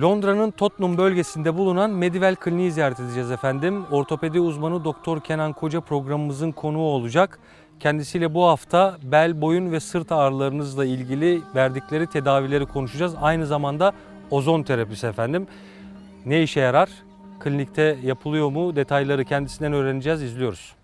Londra'nın Tottenham bölgesinde bulunan Medivel Kliniği ziyaret edeceğiz efendim. Ortopedi uzmanı Doktor Kenan Koca programımızın konuğu olacak. Kendisiyle bu hafta bel, boyun ve sırt ağrılarınızla ilgili verdikleri tedavileri konuşacağız. Aynı zamanda ozon terapisi efendim. Ne işe yarar? Klinikte yapılıyor mu? Detayları kendisinden öğreneceğiz. İzliyoruz.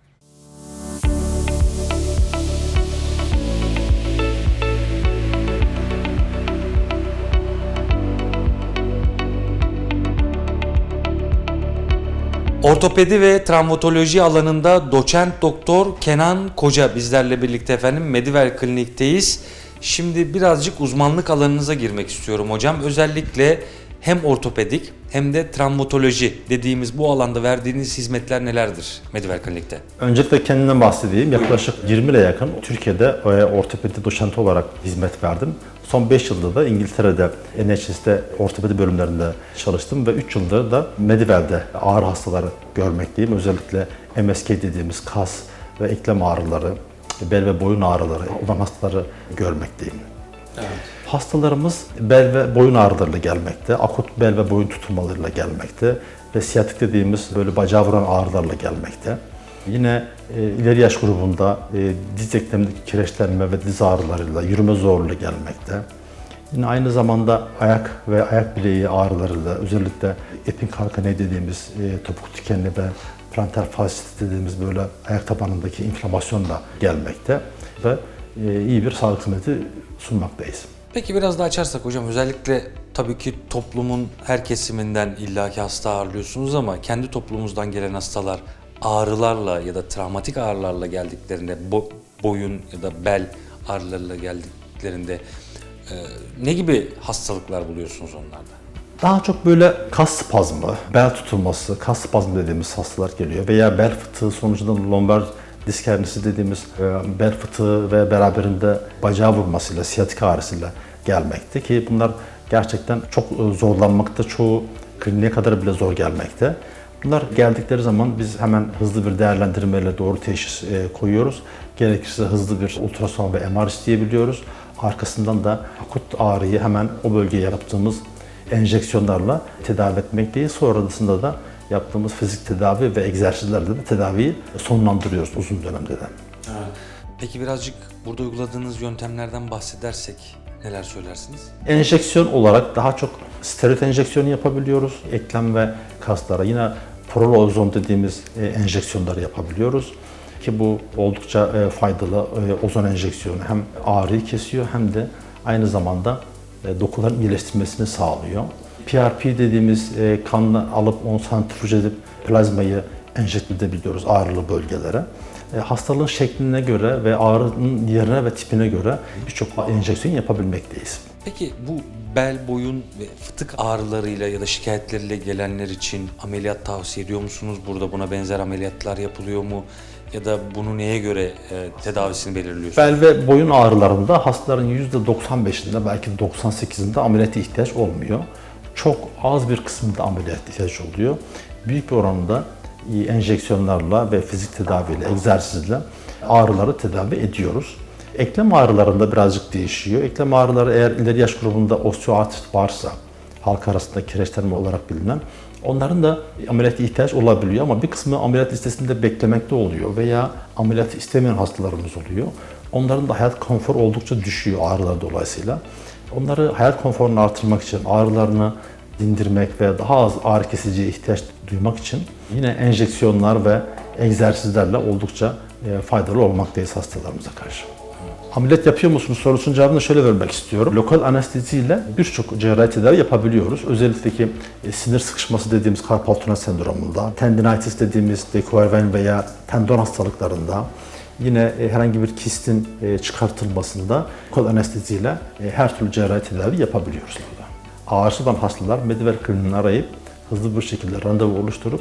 Ortopedi ve travmatoloji alanında doçent doktor Kenan Koca bizlerle birlikte efendim Medivel Klinik'teyiz. Şimdi birazcık uzmanlık alanınıza girmek istiyorum hocam. Özellikle hem ortopedik hem de travmatoloji dediğimiz bu alanda verdiğiniz hizmetler nelerdir Medivel Klinik'te? Öncelikle kendimden bahsedeyim. Yaklaşık 20 ile yakın Türkiye'de e, ortopedi doçenti olarak hizmet verdim. Son 5 yılda da İngiltere'de NHS'te ortopedi bölümlerinde çalıştım ve 3 yıldır da Medivel'de ağrı hastaları görmekteyim. Özellikle MSK dediğimiz kas ve eklem ağrıları, bel ve boyun ağrıları olan hastaları görmekteyim. Hastalarımız bel ve boyun ağrılarıyla gelmekte, akut bel ve boyun tutulmalarıyla gelmekte ve siyatik dediğimiz böyle bacağı vuran ağrılarla gelmekte. Yine e, ileri yaş grubunda e, diz eklemindeki kireçlenme ve diz ağrılarıyla, yürüme zorluğu gelmekte. Yine aynı zamanda ayak ve ayak bileği ağrılarıyla, özellikle epinkalkane dediğimiz e, topuk dikenli ve plantar fasciitis dediğimiz böyle ayak tabanındaki inflamasyonla gelmekte ve e, iyi bir sağlık hizmeti sunmaktayız. Peki biraz daha açarsak hocam özellikle tabii ki toplumun her kesiminden illaki hasta ağırlıyorsunuz ama kendi toplumumuzdan gelen hastalar ağrılarla ya da travmatik ağrılarla geldiklerinde bo- boyun ya da bel ağrılarıyla geldiklerinde e, ne gibi hastalıklar buluyorsunuz onlarda? Daha çok böyle kas spazmı, bel tutulması, kas spazmı dediğimiz hastalar geliyor veya bel fıtığı sonucunda lombar disk hernisi dediğimiz e, bel fıtığı ve beraberinde bacağı vurmasıyla, siyatik ağrısıyla gelmekte ki bunlar gerçekten çok e, zorlanmakta, çoğu kliniğe kadar bile zor gelmekte. Bunlar geldikleri zaman biz hemen hızlı bir değerlendirmeyle doğru teşhis e, koyuyoruz. Gerekirse hızlı bir ultrason ve MR isteyebiliyoruz. Arkasından da akut ağrıyı hemen o bölgeye yaptığımız enjeksiyonlarla tedavi etmekteyiz. Sonrasında da yaptığımız fizik tedavi ve egzersizlerle de tedaviyi sonlandırıyoruz uzun dönemde de. Peki birazcık burada uyguladığınız yöntemlerden bahsedersek neler söylersiniz? Enjeksiyon olarak daha çok steroid enjeksiyonu yapabiliyoruz. Eklem ve kaslara yine prolozon dediğimiz e, enjeksiyonları yapabiliyoruz. Ki bu oldukça e, faydalı e, ozon enjeksiyonu hem ağrıyı kesiyor hem de aynı zamanda dokuların iyileştirmesini sağlıyor. PRP dediğimiz kanla alıp onu santrifüj edip plazmayı enjekte edebiliyoruz ağrılı bölgelere. E, hastalığın şekline göre ve ağrının yerine ve tipine göre birçok enjeksiyon yapabilmekteyiz. Peki bu bel, boyun ve fıtık ağrılarıyla ya da şikayetleriyle gelenler için ameliyat tavsiye ediyor musunuz? Burada buna benzer ameliyatlar yapılıyor mu? Ya da bunu neye göre e, tedavisini belirliyorsunuz? Bel ve boyun ağrılarında hastaların %95'inde belki 98'inde ameliyata ihtiyaç olmuyor. Çok az bir kısmında ameliyat ihtiyaç oluyor. Büyük bir oranda enjeksiyonlarla ve fizik tedaviyle, egzersizle ağrıları tedavi ediyoruz. Eklem ağrılarında birazcık değişiyor. Eklem ağrıları eğer ileri yaş grubunda osteoartrit varsa, halk arasında kireçlenme olarak bilinen, onların da ameliyat ihtiyaç olabiliyor ama bir kısmı ameliyat listesinde beklemekte oluyor veya ameliyat istemeyen hastalarımız oluyor. Onların da hayat konfor oldukça düşüyor ağrılar dolayısıyla. Onları hayat konforunu artırmak için ağrılarını dindirmek ve daha az ağrı kesiciye ihtiyaç duymak için yine enjeksiyonlar ve egzersizlerle oldukça e, faydalı olmaktayız hastalarımıza karşı. Ameliyat yapıyor musunuz sorusunun cevabını şöyle vermek istiyorum. Lokal anesteziyle birçok cerrahi tedavi yapabiliyoruz. Özellikle ki e, sinir sıkışması dediğimiz karpal tunnel sendromunda, tendinitis dediğimiz dekoerven veya tendon hastalıklarında, yine e, herhangi bir kistin çıkartılmasında lokal anesteziyle her türlü cerrahi tedavi yapabiliyoruz Ağrısı olan hastalar Mediver Kliniğini arayıp hızlı bir şekilde randevu oluşturup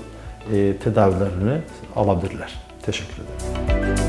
e, tedavilerini alabilirler. Teşekkür ederim.